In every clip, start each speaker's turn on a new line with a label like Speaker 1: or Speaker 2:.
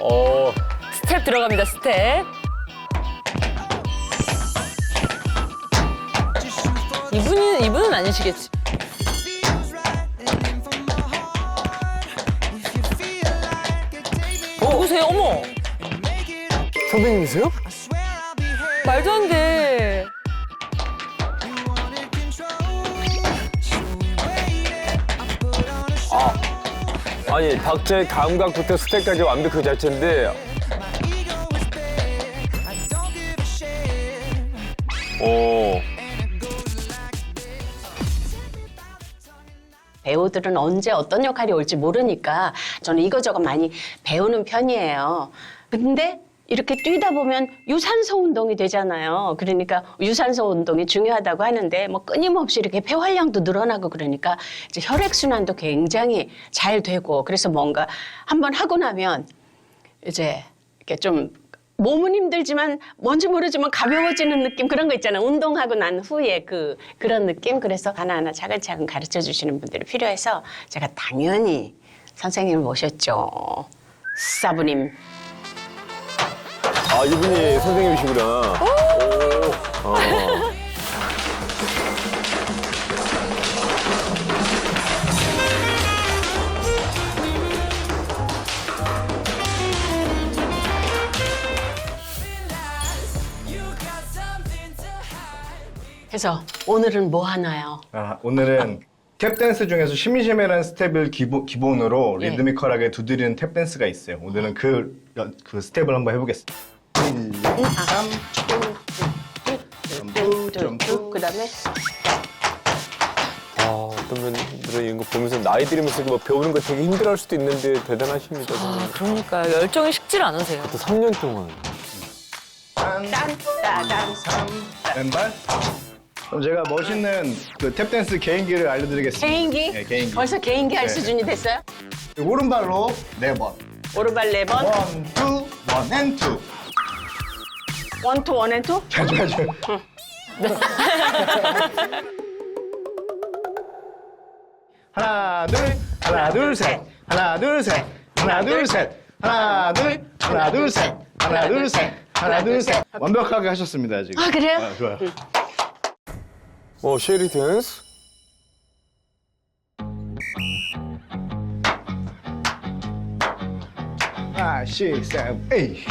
Speaker 1: 어,
Speaker 2: 스텝 들어갑니다, 스텝. 이분이, 이분은 아니시겠지. 누구세요? 어머!
Speaker 1: 선배님이세요?
Speaker 2: 말도 안 돼.
Speaker 1: 아니, 박자의 감각부터 스텝까지 완벽 그 자체인데. 오,
Speaker 3: 배우들은 언제 어떤 역할이 올지 모르니까 저는 이거저거 많이 배우는 편이에요. 근데 이렇게 뛰다 보면 유산소 운동이 되잖아요. 그러니까 유산소 운동이 중요하다고 하는데 뭐 끊임없이 이렇게 폐활량도 늘어나고 그러니까 이제 혈액순환도 굉장히 잘 되고 그래서 뭔가 한번 하고 나면 이제 이렇게 좀 몸은 힘들지만 뭔지 모르지만 가벼워지는 느낌 그런 거 있잖아요. 운동하고 난 후에 그 그런 느낌. 그래서 하나하나 차근차근 가르쳐 주시는 분들이 필요해서 제가 당연히 선생님을 모셨죠. 사부님.
Speaker 1: 아, 이분이 선생님이시구나. 오, 어.
Speaker 3: 그래서 오늘은 뭐 하나요?
Speaker 4: 아, 오늘은 탭댄스 중에서 시미시미라는 스텝을 기본, 기본으로
Speaker 3: 예.
Speaker 4: 리드미컬하게 두드리는 탭댄스가 있어요. 오늘은 그, 연- 그 스텝을 한번 해보겠습니다. 1, 2, 3, 점프, 점프.
Speaker 3: 그다음에
Speaker 1: 아, 어떤 분들은 이런 거 보면서 나이 들이면서 뭐 배우는 거 되게 힘들어할 수도 있는데 대단하십니다.
Speaker 2: 아. 그러니까 열정이 식질 않으세요.
Speaker 1: 또 3년 동안.
Speaker 4: 왼발. 그럼 제가 멋있는 그 탭댄스 개인기를 알려드리겠습니다.
Speaker 3: 개인기?
Speaker 4: 네, 개인기.
Speaker 3: 벌써 개인기 할
Speaker 4: 네.
Speaker 3: 수준이 됐어요?
Speaker 4: 오른발로 네 번.
Speaker 3: 오른발 네 번,
Speaker 4: 원, 투, 원, 앤 투.
Speaker 3: 원투 원앤투.
Speaker 4: 잘, 잘, 잘. 하나, 둘, 하나, 둘, 셋. 하나, 둘, 셋. 하나, 둘, 셋. 하나, 둘, 하나, 둘, 셋. 하나, 둘, 셋. 하나, 둘, 셋. 완벽하게 하셨습니다, 지금.
Speaker 3: 아 그래요?
Speaker 4: 아, 좋아요.
Speaker 1: 어, 쉐리 댄스?
Speaker 4: 하나, 씩, 셋, 에이.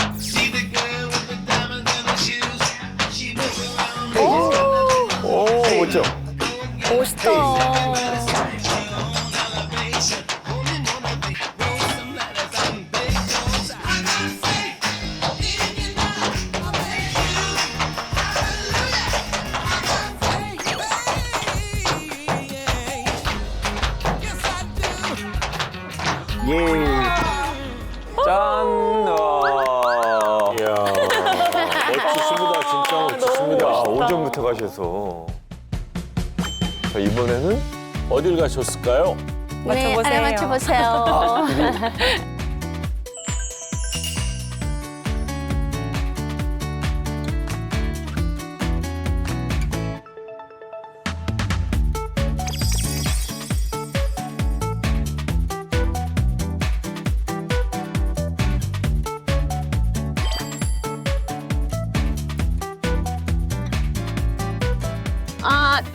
Speaker 1: 오, 멋져.
Speaker 2: 멋있다.
Speaker 4: 예.
Speaker 1: 짠! 와. 이야. 멋지십니다. 진짜
Speaker 2: 멋있다.
Speaker 1: 오전부터 가셔서. 자, 이번에는
Speaker 5: 어딜 가셨을까요?
Speaker 2: 맞춰보세요.
Speaker 3: 네, 알아맞혀보세요.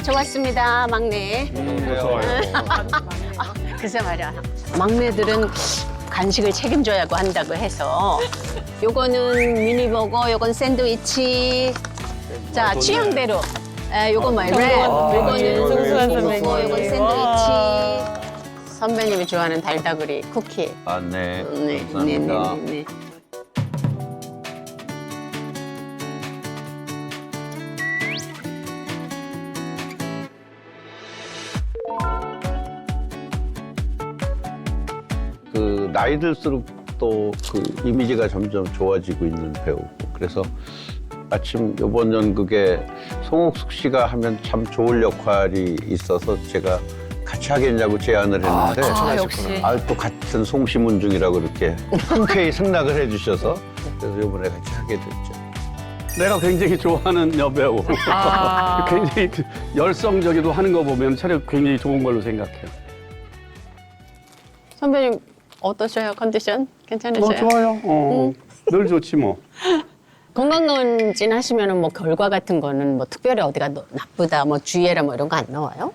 Speaker 3: 좋았습니다, 막내.
Speaker 4: 좋아요.
Speaker 3: 글쎄 말이야. 막내들은 간식을 책임져야고 한다고 해서 요거는 미니버거, 요건 샌드위치. 자, 취향대로. 에, 요건 마이 랩,
Speaker 1: 아,
Speaker 3: 요거는 미니버거, 요건
Speaker 2: 선배님.
Speaker 3: 샌드위치. 선배님이 좋아하는 달다구리 쿠키.
Speaker 5: 아, 네.
Speaker 3: 네, 네, 네,
Speaker 5: 감사합니다.
Speaker 3: 네,
Speaker 6: 나이 들수록 또 그 이미지가 점점 좋아지고 있는 배우고 그래서 마침 이번 연극에 송옥숙 씨가 하면 참 좋을 역할이 있어서 제가 같이 하겠냐고 제안을 했는데
Speaker 2: 아, 역시.
Speaker 6: 아, 또 같은 송시문 중이라고 이렇게 흔쾌히 승낙을 해주셔서 그래서 이번에 같이 하게 됐죠.
Speaker 7: 내가 굉장히 좋아하는 여배우.
Speaker 2: 아.
Speaker 7: 굉장히 그 열성적이도 하는 거 보면 차라리 굉장히 좋은 걸로 생각해요.
Speaker 3: 선배님, 어떠셔요? 컨디션
Speaker 7: 어,
Speaker 3: 괜찮으세요?
Speaker 7: 좋아요. 어, 늘 좋지 뭐.
Speaker 3: 건강검진 하시면은 뭐 결과 같은 거는 뭐 특별히 어디가 너- 나쁘다, 뭐 주의해라 뭐 이런 거 안 나와요?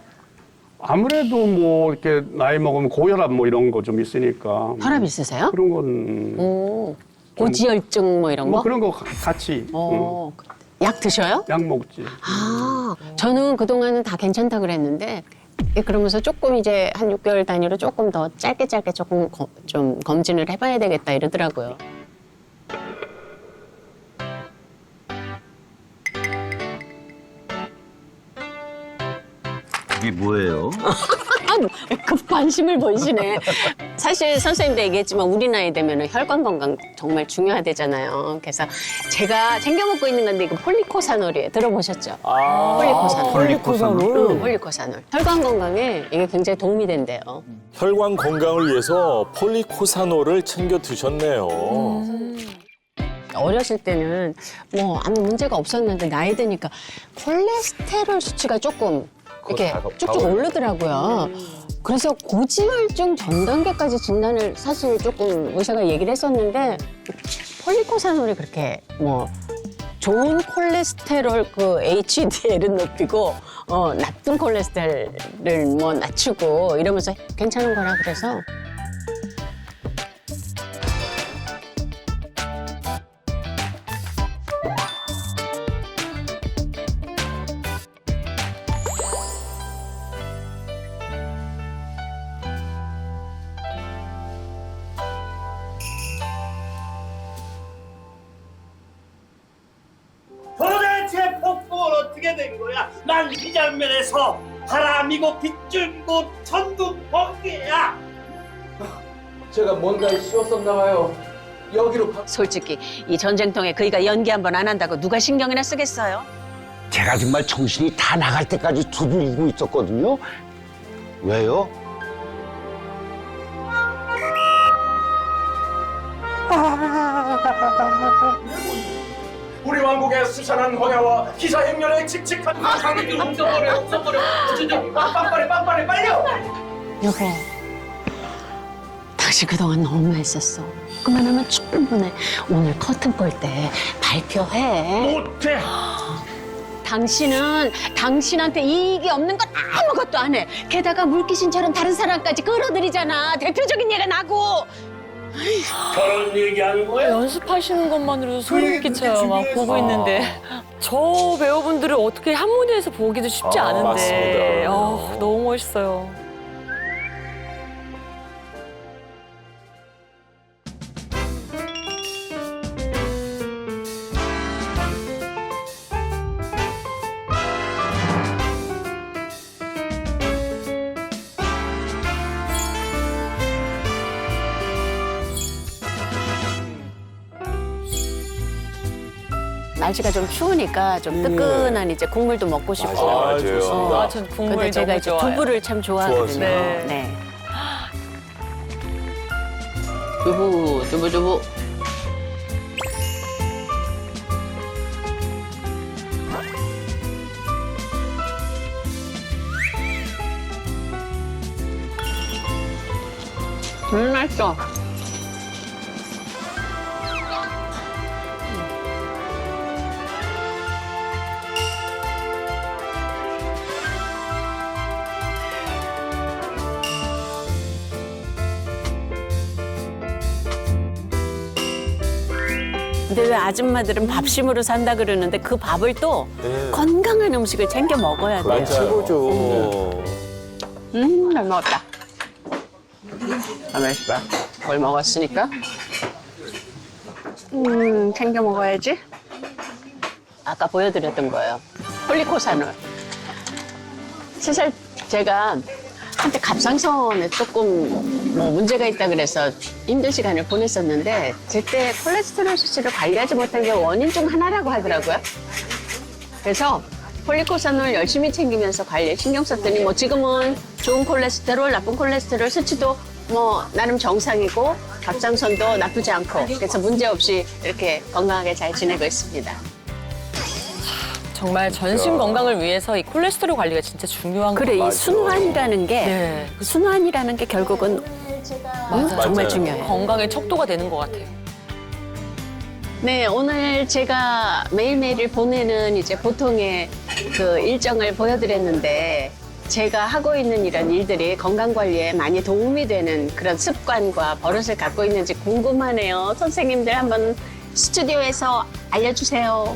Speaker 7: 아무래도 뭐 이렇게 나이 먹으면 고혈압 뭐 이런 거 좀 있으니까.
Speaker 3: 혈압 있으세요?
Speaker 7: 그런 건.
Speaker 3: 오, 고지혈증 뭐 이런
Speaker 7: 뭐
Speaker 3: 거?
Speaker 7: 그런 거 가- 같이
Speaker 3: 어, 약 드셔요?
Speaker 7: 응, 약 먹지.
Speaker 3: 아, 저는 그동안은 다 괜찮다 그랬는데 예, 그러면서 조금 이제 한 6개월 단위로 조금 더 짧게 짧게 조금 거- 좀 검진을 해봐야 되겠다 이러더라고요.
Speaker 6: 이게 뭐예요?
Speaker 3: 아, 급 관심을 보이시네. 사실 선생님도 얘기했지만 우리 나이 되면 혈관 건강 정말 중요하대잖아요. 그래서 제가 챙겨 먹고 있는 건데 이거 폴리코사놀이에요. 들어보셨죠?
Speaker 1: 아,
Speaker 3: 폴리코사놀.
Speaker 1: 폴리코사놀.
Speaker 3: 응, 폴리코사놀. 혈관 건강에 이게 굉장히 도움이 된대요.
Speaker 5: 혈관 건강을 위해서 폴리코사놀을 챙겨 드셨네요.
Speaker 3: 어렸을 때는 뭐 아무 문제가 없었는데 나이 드니까 콜레스테롤 수치가 조금 이렇게
Speaker 1: 다-
Speaker 3: 쭉쭉
Speaker 1: 다
Speaker 3: 오르더라고요. 그래서 고지혈증 전 단계까지 진단을 사실 조금 의사가 얘기를 했었는데 폴리코사놀이 그렇게 뭐 좋은 콜레스테롤 그 HDL은 높이고 어 나쁜 콜레스테롤을 뭐 낮추고 이러면서 괜찮은 거라 그래서
Speaker 8: 어떻게 된 거야? 난 이 장면에서 바람이고 빗줄고 천둥 번개야.
Speaker 9: 제가 뭔가 씌웠었나 봐요. 여기로 가...
Speaker 3: 솔직히 이 전쟁통에 그이가 연기 한 번 안 한다고 누가 신경이나 쓰겠어요?
Speaker 6: 제가 정말 정신이 다 나갈 때까지 두들기고 있었거든요. 왜요?
Speaker 8: 우리 왕국의 수산한 홍야와 기사 행렬의 칙칙한 상객들 웅성거려 웅성거려 진짜 빵빵거려 빵빵거려 빨려.
Speaker 3: 여보, 당신 그동안 너무 애썼어. 그만하면 충분해. 오늘 커튼 볼때 발표해.
Speaker 8: 못해.
Speaker 3: 당신은 당신한테 이익이 없는 건 아무것도 안 해. 게다가 물귀신처럼 다른 사람까지 끌어들이잖아. 대표적인 예가 나고.
Speaker 8: 저런 얘기하는 거야?
Speaker 2: 연습하시는 것만으로도 소름 끼쳐요. 막 보고 있는데. 저 배우분들을 어떻게 한 무대에서 보기도 쉽지
Speaker 5: 아,
Speaker 2: 않은데.
Speaker 5: 맞습니다.
Speaker 2: 어, 너무 멋있어요.
Speaker 3: 날씨가 좀 추우니까 좀 뜨끈한 이제 국물도 먹고 싶고.
Speaker 5: 아,
Speaker 1: 맞아요.
Speaker 5: 좋습니다.
Speaker 2: 아, 전 국물이
Speaker 3: 근데 제가
Speaker 2: 너무
Speaker 3: 이제
Speaker 2: 좋아요.
Speaker 3: 두부를 참 좋아하거든요.
Speaker 2: 좋아하시네요.
Speaker 3: 네. 두부, 두부, 두부. 음, 맛있어. 근데 왜 아줌마들은 밥심으로 산다 그러는데 그 밥을 또
Speaker 1: 네.
Speaker 3: 건강한 음식을 챙겨 먹어야 돼요.
Speaker 1: 그게 최고죠.
Speaker 3: 음, 잘 먹었다. 가만 있어봐. 뭘 먹었으니까? 음, 챙겨 먹어야지. 아까 보여드렸던 거예요. 폴리코사놀. 사실 제가 한때 갑상선에 조금 뭐 문제가 있다 그래서 힘든 시간을 보냈었는데 제때 콜레스테롤 수치를 관리하지 못한 게 원인 중 하나라고 하더라고요. 그래서 폴리코사놀 열심히 챙기면서 관리에 신경 썼더니 뭐 지금은 좋은 콜레스테롤, 나쁜 콜레스테롤 수치도 뭐 나름 정상이고 갑상선도 나쁘지 않고 그래서 문제 없이 이렇게 건강하게 잘 지내고 있습니다.
Speaker 2: 정말 전신 건강을 위해서 이 콜레스테롤 관리가 진짜 중요한 것
Speaker 3: 그래
Speaker 2: 같아요.
Speaker 3: 이 순환이라는 게
Speaker 2: 네.
Speaker 3: 순환이라는 게 결국은
Speaker 2: 맞아요.
Speaker 3: 정말
Speaker 5: 맞아요.
Speaker 3: 중요해요.
Speaker 2: 건강의 척도가 되는 것 같아요.
Speaker 3: 네, 오늘 제가 매일매일을 보내는 이제 보통의 그 일정을 보여드렸는데 제가 하고 있는 이런 일들이 건강 관리에 많이 도움이 되는 그런 습관과 버릇을 갖고 있는지 궁금하네요. 선생님들 한번 스튜디오에서 알려주세요.